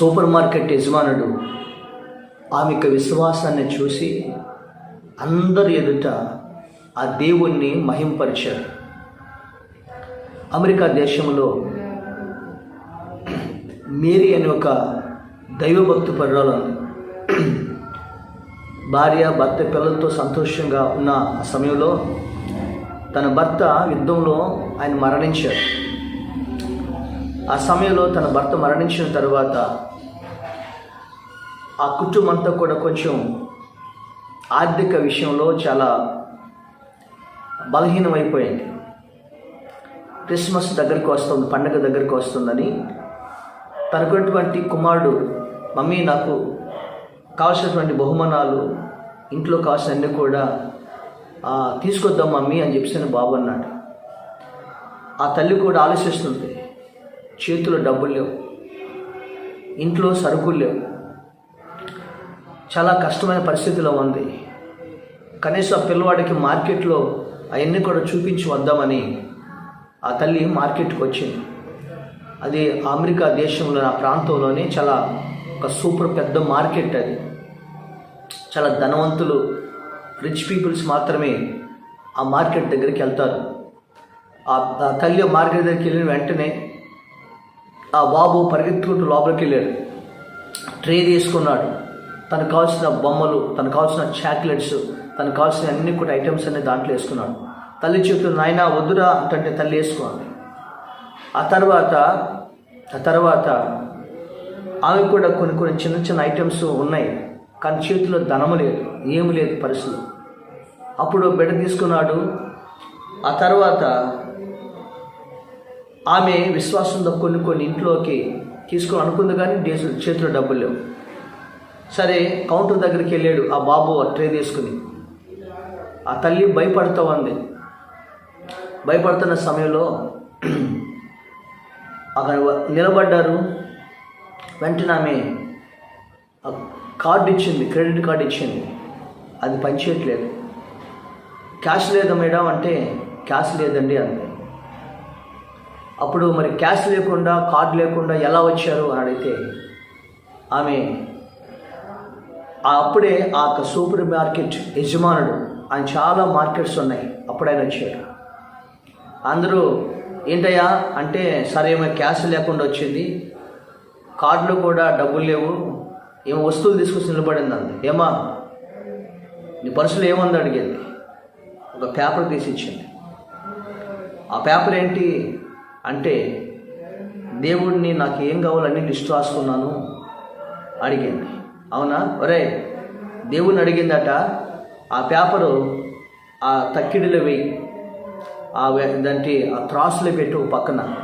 Super market యజమానుడు ఆమె యొక్క విశ్వాసాన్ని చూసి అందరి ఎదుట ఆ దేవుణ్ణి మహింపరిచారు అమెరికా దేశంలో మేరీ అనే ఒక దైవభక్తి పరురాలు భార్య భర్త పిల్లలతో సంతోషంగా ఉన్న సమయంలో తన భర్త యుద్ధంలో ఆయన మరణించారు. ఆ సమయంలో తన భర్త మరణించిన తర్వాత ఆ కుటుంబంతా కూడా కొంచెం ఆర్థిక విషయంలో చాలా బలహీనమైపోయింది. క్రిస్మస్ దగ్గరికి వస్తుంది పండగ దగ్గరికి వస్తుందని. తనకున్నటువంటి కుమారుడు మమ్మీ నాకు కావాల్సినటువంటి బహుమానాలు ఇంట్లో కావాల్సినవన్నీ కూడా తీసుకొద్దాం మమ్మీ అని చెప్పేసి బాబు అన్నాడు. ఆ తల్లి కూడా ఆలోచిస్తుంది. చేతిలో డబ్బులు లేవు. ఇంట్లో సరుకులు లేవు. చాలా కష్టమైన పరిస్థితిలో ఉంది. కనీసం ఆ పిల్లవాడికి మార్కెట్లో అవన్నీ కూడా చూపించి వద్దామని ఆ తల్లి మార్కెట్కి వచ్చింది. అది అమెరికా దేశంలో ఆ ప్రాంతంలోనే చాలా ఒక సూపర్ పెద్ద మార్కెట్ అది. చాలా ధనవంతులు రిచ్ పీపుల్స్ మాత్రమే ఆ మార్కెట్ దగ్గరికి వెళ్తారు. ఆ ఆ తల్లి మార్కెట్ దగ్గరికి వెళ్ళిన వెంటనే ఆ బాబు పరిగెత్తుకుంటూ లోపలికి వెళ్ళాడు. ట్రే తీసుకున్నాడు. తనకు కావాల్సిన బొమ్మలు తనకు కావాల్సిన చాక్లెట్స్ తనకు కావాల్సిన అన్ని కూడా ఐటమ్స్ అన్ని దాంట్లో వేసుకున్నాడు. తల్లి చెప్తుంది నాయన వద్దురా అంటే తల్లి వేసుకోండి ఆ తర్వాత ఆ తర్వాత ఆమె కూడా కొన్ని కొన్ని చిన్న చిన్న ఐటమ్స్ ఉన్నాయి. కానీ చేతిలో ధనము లేదు ఏమి లేదు పరిస్థితి. అప్పుడు బిడ్డ తీసుకున్నాడు. ఆ తర్వాత ఆమె విశ్వాసంతో కొన్ని కొన్ని ఇంట్లోకి తీసుకుని అనుకుంది కానీ దేశ చేతిలో డబ్బులు లేవు. సరే కౌంటర్ దగ్గరికి వెళ్ళాడు ఆ బాబు ఆ ట్రే తీసుకుని. ఆ తల్లి భయపడుతూ ఉంది. భయపడుతున్న సమయంలో అక్కడ నిలబడ్డారు. వెంటనే ఆమె కార్డు ఇచ్చింది క్రెడిట్ కార్డు ఇచ్చింది. అది పనిచేయట్లేదు. క్యాష్ లేదా మేడం అంటే క్యాష్ లేదండి అంది. అప్పుడు మరి క్యాష్ లేకుండా కార్డు లేకుండా ఎలా వచ్చారు అని అడిగితే ఆమె అప్పుడే ఆ యొక్క సూపర్ మార్కెట్ యజమానుడు ఆయన చాలా మార్కెట్స్ ఉన్నాయి అప్పుడు ఆయన వచ్చాడు. అందరూ ఏంటయ్యా అంటే సరే ఏమో క్యాష్ లేకుండా వచ్చింది కార్డులో కూడా డబ్బులు లేవు ఏమో వస్తువులు తీసుకొచ్చి నిలబడింది అంది. ఏమా నీ పర్సులో ఏముంది అడిగింది. ఒక పేపర్ తీసి ఇచ్చింది. ఆ పేపర్ ఏంటి? అంటే దేవుడిని నాకు ఏం కావాలని లిస్ట్ రాసుకున్నాను? అడిగింది. అవునా? ఒరే దేవుణ్ణి అడిగిందట ఆ పేపరు ఆ తక్కిడిలో వెయ్యి ఆ దాంటి ఆ త్రాసులో పెట్టు ఓ పక్కన.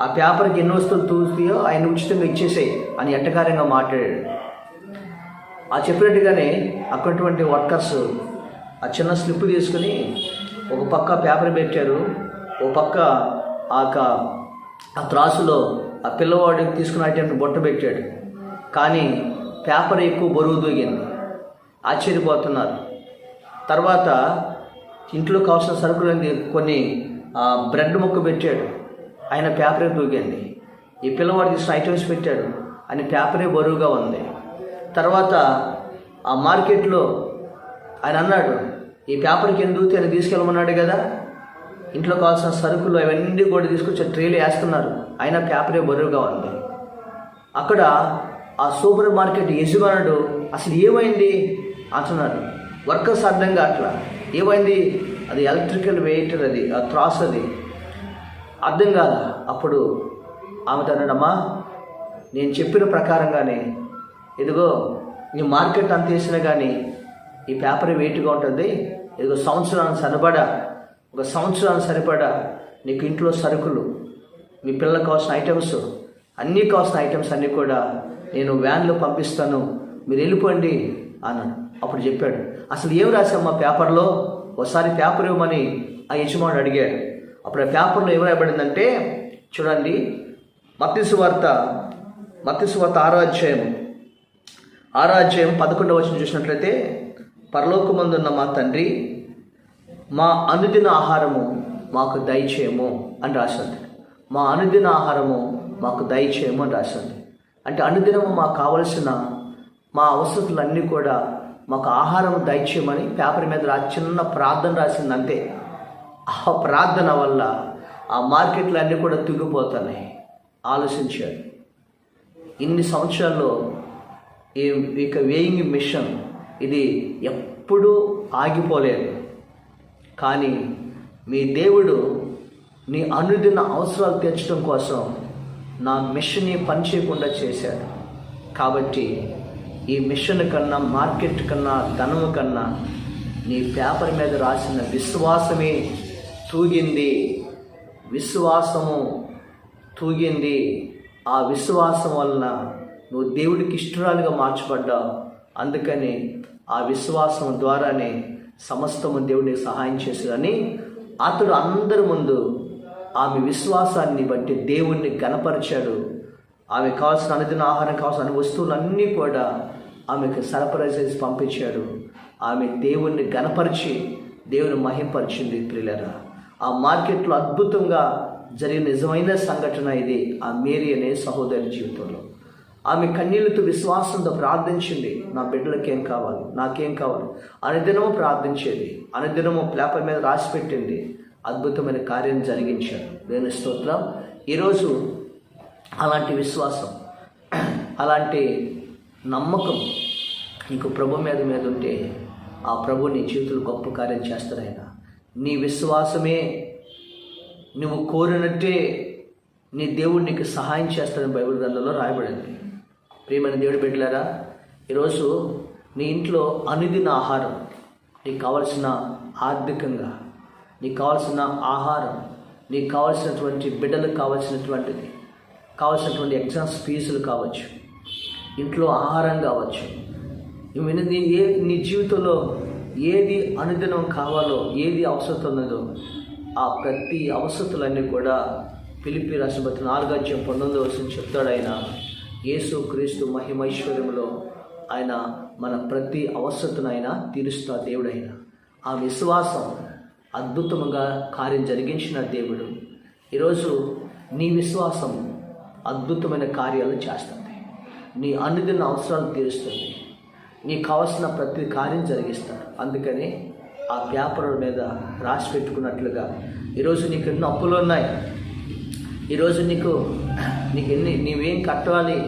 ఆ పేపర్కి ఎన్ని వస్తువులు తూస్తాయో ఆయన ఉచితంగా ఇచ్చేసాయి అని ఎట్టకారంగా మాట్లాడాడు. ఆ చెప్పినట్టుగానే అక్కడటువంటి వర్కర్స్ ఆ చిన్న స్లిప్ తీసుకుని ఒక పక్క పేపర్ పెట్టారు ఒక పక్క ఆ యొక్క ఆ త్రాసులో ఆ పిల్లవాడికి తీసుకున్నటువంటి బొట్ట పెట్టాడు. కానీ పేపర్ ఎక్కువ బరువు దూగింది ఆశ్చర్యపోతున్నారు. తర్వాత ఇంట్లో కావాల్సిన సరుకులని కొన్ని ఆ, బ్రెడ్ ముక్క పెట్టాడు. ఆయన పేపరే తూగింది ఈ పిల్లవాడు తీసిన ఐటమ్స్ పెట్టాడు. ఆయన పేపరే బరువుగా ఉంది. తర్వాత ఆ మార్కెట్లో ఆయన అన్నాడు ఈ పేపర్కి ఎందుకు ఆయన తీసుకెళ్ళమన్నాడు కదా? ఇంట్లో కావాల్సిన సరుకులు అవన్నీ కూడా తీసుకొచ్చి ట్రేలు వేస్తున్నారు. అయినా పేపరే బరువుగా ఉంది. అక్కడ ఆ సూపర్ మార్కెట్ యజమానుడు అసలు ఏమైంది? అంటున్నాడు. వర్కర్స్ అర్థం కావట్లా ఏమైంది? అది ఎలక్ట్రికల్ వెయిటర్ అది ఆ త్రాస్ అది. అర్థం కాదు అప్పుడు ఆమె అన్నాడమ్మా నేను చెప్పిన ప్రకారంగానే ఇదిగో నీ మార్కెట్ అంత వేసినా కానీ ఈ పేపర్ వెయిట్గా ఉంటుంది. ఇదిగో సంవత్సరానికి సరిపడా ఒక సంవత్సరానికి సరిపడా నీకు ఇంట్లో సరుకులు మీ పిల్లలకు కావాల్సిన ఐటమ్స్ అన్నీ కావాల్సిన ఐటమ్స్ అన్నీ కూడా నేను వ్యాన్లో పంపిస్తాను. మీరు వెళ్ళిపోండి అన్నాను అప్పుడు చెప్పాడు. అసలు ఏం రాసామ్మా పేపర్లో? ఒకసారి పేపర్ ఇవ్వమని ఆ యజమానుడు అడిగాడు. అప్పుడు ఆ పేపర్లో ఏం రాయబడిందంటే చూడండి మత్తిసు వార్త మత్తిసు వార్త ఆరో అధ్యాయం పదకొండవ వచ్చిన చూసినట్లయితే పరలోకమందున్న మా తండ్రి మా అనుదిన ఆహారము మాకు దయచేయము అని రాసింది. మా అనుదిన ఆహారము మాకు దయచేయము అని రాసింది. అంటే అనుదినము మాకు కావలసిన మా అవసరతులన్నీ కూడా మాకు ఆహారం దయచేయమని పేపర్ మీద రా చిన్న ప్రార్థన రాసింది అంతే. ఆ ప్రార్థన వల్ల ఆ మార్కెట్లు అన్నీ కూడా తిరిగిపోతున్నాయి ఆలోచించాడు ఇన్ని సంవత్సరాల్లో ఈ ఇక వేయింగ్ మిషన్ ఇది ఎప్పుడూ ఆగిపోలేదు. కానీ మీ దేవుడు నీ అనుదిన అవసరాలు తీర్చడం కోసం నా మిషన్ని పనిచేయకుండా చేశాడు. కాబట్టి ఈ మిషన్ కన్నా మార్కెట్ కన్నా ధనము కన్నా నీ పేపర్ మీద రాసిన విశ్వాసమే తూగింది. విశ్వాసము తూగింది. ఆ విశ్వాసం వలన నువ్వు దేవుడికి ఇష్టరాలుగా మార్చబడ్డావు. అందుకని ఆ విశ్వాసం ద్వారానే సమస్తము దేవుడికి సహాయం చేశాడని అతడు అందరి ముందు ఆమె విశ్వాసాన్ని బట్టి దేవుణ్ణి గనపరిచాడు ఆమె కావాల్సిన అనుదిన ఆహారం కావాల్సిన అన్ని వస్తువులన్నీ కూడా ఆమెకు సరఫరా చేసి పంపించాడు. ఆమె దేవుణ్ణి గనపరిచి దేవుని మహింపరిచింది ప్రియులరా. ఆ మార్కెట్లో అద్భుతంగా జరిగిన నిజమైన సంఘటన ఇది. ఆ మేరీ అనే సహోదరి జీవితంలో. ఆమె కన్నీళ్ళతో విశ్వాసంతో ప్రార్థించింది నా బిడ్డలకి ఏం కావాలి? నాకేం కావాలి? అనుదినము ప్రార్థించేది అనుదినము పేపర్ మీద రాసి పెట్టింది అద్భుతమైన కార్యం జరిగించాడు దేని స్తోత్రం. ఈరోజు అలాంటి విశ్వాసం అలాంటి నమ్మకం నీకు ప్రభు మీద మీద ఉంటే ఆ ప్రభు నీ జీవితంలో గొప్ప కార్యం చేస్తారైనా నీ విశ్వాసమే నువ్వు కోరినట్టే నీ దేవుడు నీకు సహాయం చేస్తాడని బైబిల్ గ్రంథంలో రాయబడింది. ప్రియమైన దేవుడు బిడ్డలారా ఈరోజు నీ ఇంట్లో అనుదిన ఆహారం నీకు కావలసిన ఆర్థికంగా నీకు కావలసిన ఆహారం నీకు కావలసినటువంటి బిడ్డలకు కావలసినటువంటిది కావలసినటువంటి ఎగ్జామ్స్ ఫీజులు కావచ్చు ఇంట్లో ఆహారం కావచ్చు నీ ఏ నీ జీవితంలో ఏది అనుదినం కావాలో ఏది అవసరం ఉన్నదో ఆ ప్రతి అవసరతులన్నీ కూడా పిలిపి రాష్ట్రపతి నాలుగాజ్యం పంతొమ్మిది వచ్చిన చెప్తాడు ఆయన. యేసు క్రీస్తు మహిమైశ్వర్యంలో ఆయన మన ప్రతి అవసరతను ఆయన తీరుస్తా దేవుడు ఆయన ఆ విశ్వాసం అద్భుతంగా కార్యం జరిగించిన దేవుడు. ఈరోజు నీ విశ్వాసం అద్భుతమైన కార్యాలు చేస్తుంది. నీ అనుదిన అవసరాలు తీరుస్తుంది. నీకు కావాల్సిన ప్రతి కార్యం జరిగిస్తాడు అందుకని ఆ పేపర్ మీద రాసి పెట్టుకున్నట్లుగా ఈరోజు నీకు ఎన్నో అప్పులు ఉన్నాయి. ఈరోజు నీకు నీకు ఎన్ని నీవేం కట్టాలి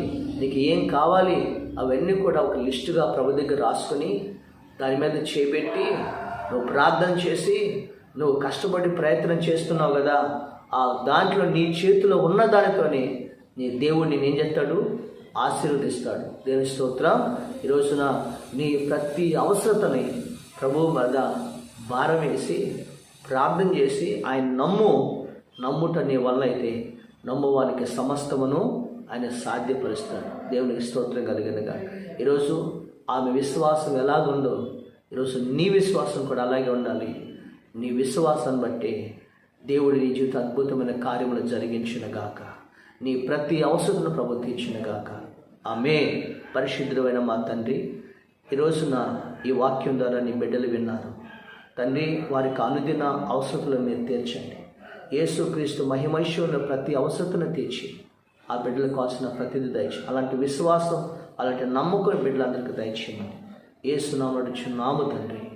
నీకు ఏం కావాలి అవన్నీ కూడా ఒక లిస్టుగా ప్రభు దగ్గర రాసుకొని దాని మీద చేపెట్టి నువ్వు ప్రార్థన చేసి నువ్వు కష్టపడి ప్రయత్నం చేస్తున్నావు కదా ఆ దాంట్లో నీ చేతిలో ఉన్న దానితోనే నీ దేవుడిని ఏం చేస్తాడు? ఆశీర్వదిస్తాడు. దేవుని స్తోత్రం. ఈ రోజున నీ ప్రతి అవసరతని ప్రభు మీద భారం వేసి ప్రార్థన చేసి ఆయన నమ్ము నమ్ముట నీ వల్ల అయితే నమ్మువానికి సమస్తమును ఆయన సాధ్యపరుస్తాడు. దేవునికి స్తోత్రం కలిగినగా. ఈరోజు ఆమె విశ్వాసం ఎలాగుందో ఈరోజు నీ విశ్వాసం కూడా అలాగే ఉండాలి. నీ విశ్వాసాన్ని బట్టి దేవుడి నీ జీవిత అద్భుతమైన కార్యములు జరిగించిన గాక నీ ప్రతి అవసరను ప్రభు గాక ఆమె పరిశుద్ధమైన మా తండ్రి ఈరోజు నా ఈ వాక్యం ద్వారా నీ బిడ్డలు విన్నారు. తండ్రి వారికి అనుదిన అవసరతలను మీరు తీర్చండి. యేసుక్రీస్తు మహిమైశ్వరుని ప్రతి అవసరతను తీర్చి ఆ బిడ్డలకు కావాల్సిన ప్రతిదీ దయచి అలాంటి విశ్వాసం అలాంటి నమ్మకం బిడ్డలందరికీ దయచేయమని. ఏసునామడు నాము తండ్రి.